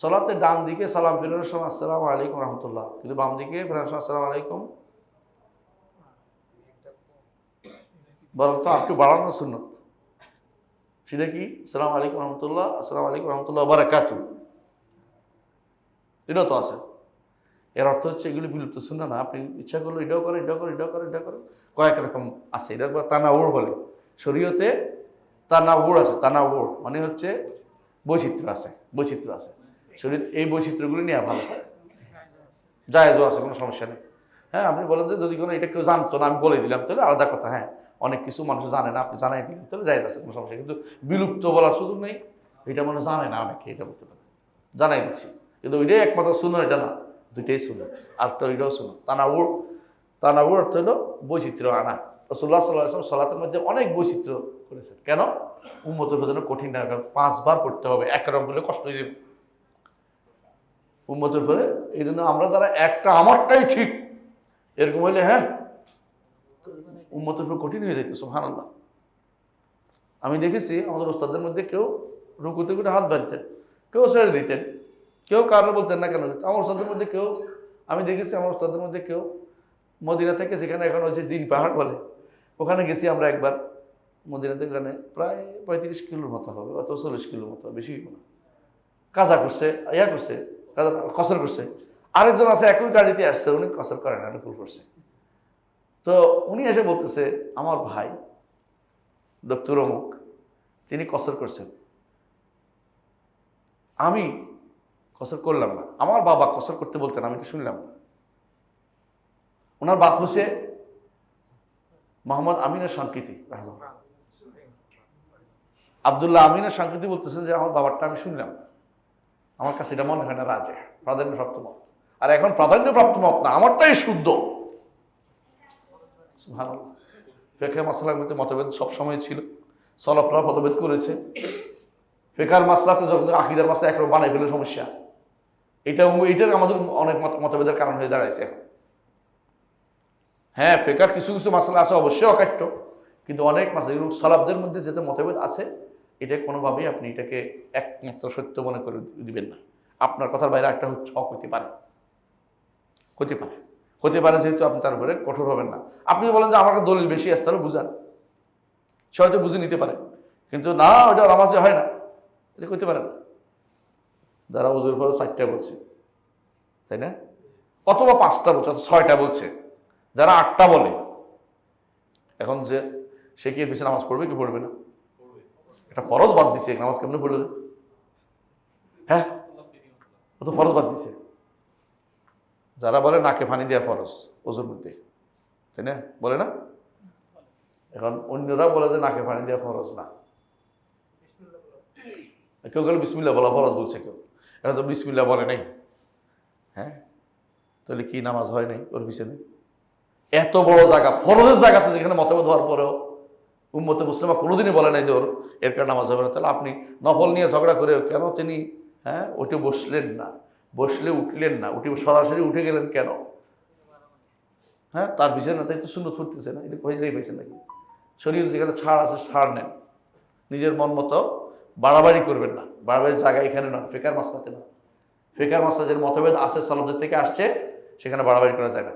সলাতে ডান দিকে সালাম ফেরানোর সময় আসসালামু আলাইকুম রহমতুল্লাহ। কিন্তু বাম দিকে ফেরানোর সময় আসসালামু আলাইকুম। বরং তো একটু বাড়ানো সুন্নত। সেটা কি? সালাম আলাইকুম রহমতুল্লাহ, আসসালামু আলাইকুম রহমতুল্লাহ, বারাকাতু। এটাও তো আছে। এর অর্থ হচ্ছে এগুলি বিলুপ্ত শুনে না। আপনি ইচ্ছা করলে এটাও করেন এটাও করেন এটাও করেন এটা করেন। কয়েক রকম আছে। এটার পর তানাউর বলে। শরীয়তে তানাউর আছে। তানাউর মানে হচ্ছে বৈচিত্র্য আছে বৈচিত্র্য আছে। শরীর এই বৈচিত্র্যগুলি নেওয়া ভালো। জায়েজও আছে, কোনো সমস্যা নেই। হ্যাঁ আপনি বলেন যে যদি কোনো, এটা কেউ জানতো না, আমি বলে দিলাম, তাহলে আলাদা কথা হ্যাঁ। অনেক কিছু মানুষ জানে না, আপনি জানাই দিলেন, তাহলে জায়েজ আছে, কোনো সমস্যা কিন্তু বিলুপ্ত বলার সুযোগ নেই, এটা মানুষ জানে না অনেকে, এটা বলতে পারে। জানাই দিচ্ছি। কিন্তু ওইটাই একমাত্র শুনো এটা না, দুইটাই শুনো আর তো ওইটাও শুনো তানাউর তানাউর অর্থ হলো বৈচিত্র্য আনা। রসুল্লাহ সাল্লাহ আসলাম সলাতের মধ্যে অনেক বৈচিত্র্য করেছেন। কেন? উন্মতের জন্য কঠিন না কারণ পাঁচবার পড়তে হবে, এক রকম করলে কষ্ট হয়ে যাবে। উন্মতের পরে, এই জন্য আমরা যারা একটা আমারটাই ঠিক, এরকম হইলে হ্যাঁ উন্মতের উপর কঠিন হয়ে যেত সুহান আল্লাহ আমি দেখেছি আমাদের ওস্তাদের মধ্যে কেউ রুকুতে করে হাত বাঁধতেন, কেউ ছেড়ে দিতেন, কেউ কারও বলতেন না কেন আমার ওস্তাদের মধ্যে কেউ, আমি দেখেছি আমার ওস্তাদের মধ্যে কেউ, মদিনা থেকে সেখানে এখন হচ্ছে জিন পাহাড় বলে, ওখানে গেছি আমরা একবার মদিনা থেকে ওখানে প্রায় পঁয়ত্রিশ কিলোর মতো হবে অত চল্লিশ কিলোর মতো বেশি কাজা করছে, ইয়া করছে কসর করছে। আরেকজন আছে একই গাড়িতে আসছে, উনি কসর করেন উনি ফুল করছে। তো উনি এসে বলতেছে, আমার ভাই ডক্টর অমুক, তিনি কসর করছেন। আমি কসর করলাম না। আমার বাবা কসর করতে বলতেন, আমি এটা শুনলাম না। ওনার বাপ হচ্ছে মোহাম্মদ আমিনের সংকৃতি আবদুল্লাহ আমিনের সংকৃতি বলতেছেন যে, আমার বাবারটা আমি শুনলাম। আমার কাছে এটা মনে হয় না রাজে, প্রাধান্যপ্রাপ্ত মত। আর এখন প্রাধান্যপ্রাপ্ত মত না, আমারটাই শুদ্ধ। ভালো ফেকা মাসালার মধ্যে মতভেদ সবসময় ছিল। সলফরা মতভেদ করেছে। ফেকার মাসলাতে যখন আকিদার মাসলা একরকম বানাই ফেলে সমস্যা। এটা এইটার আমাদের অনেক মতভেদের কারণ হয়ে দাঁড়াইছে এখন। হ্যাঁ ফেকার কিছু কিছু মাসলা আছে অবশ্যই অকাট্য, কিন্তু অনেক মাসলা, এগুলো সলাবদের মধ্যে যেতে মতভেদ আছে। এটা কোনোভাবেই আপনি এটাকে একমাত্র সত্য মনে করে দিবেন না। আপনার কথার বাইরে একটা হচ্ছে হক হতে পারে। হতে পারে। হতে পারে যেহেতু আপনি তার উপরে কঠোর হবেন না। আপনি বলেন যে আমাকে দলিল বেশি আসতে তাহলে বুঝান। সে হয়তো বুঝে নিতে পারে। কিন্তু না ওটা নামাজে হয় না। এটা করতে পারেন যারা ওজুর পরে চারটা বলছে, তাই না? অথবা পাঁচটা বলছে, অথবা ছয়টা বলছে। যারা আটটা বলে, এখন যে সে কি এর পিছনে নামাজ পড়বে কি পড়বে না? এটা ফরজ বাদ দিছে, নামাজ কেমনে পড়বে রে? হ্যাঁ? ও তো ফরজ বাদ দিছে। যারা বলে নাকে পানি দেওয়া ফরজ, ওজুর মধ্যে তাই না? বলে না? এখন অন্যরা বলে যে নাকে পানি দেওয়া ফরজ না। কেউ গেলে বিসমিল্লা বলা ফরজ বলছে কেউ। এখন তো বিসমিল্লা বলে নাই। হ্যাঁ? তাহলে কি নামাজ হয় নাই ওর পিছনে? এত বড় জায়গা, ফরজের জায়গাতে যেখানে মতামত হওয়ার পরেও উম্মতে মুসলিমা কোনোদিনই বলে নাই যে ওর এর কারণে নামাজ হবে না। তাহলে আপনি নফল নিয়ে ঝগড়া করে কেন তিনি হ্যাঁ ওটে বসলেন না? বসলে উঠলেন না? উঠে সরাসরি উঠে গেলেন কেন? হ্যাঁ তার বিছানা তাই তো শূন্য ছুটতেছে না। এটা কহিলেই পাইছেন নাকি? শরীর যেখানে ছাড় আছে, ছাড় নেন। নিজের মন মতো বাড়াবাড়ি করবেন না। বাড়াবাড়ির জায়গা এখানে না, ফেকার মাসলাতে না। ফেকার মাসলা যে মতভেদ আছে সলবদের থেকে আসছে, সেখানে বাড়াবাড়ি করা যায় না।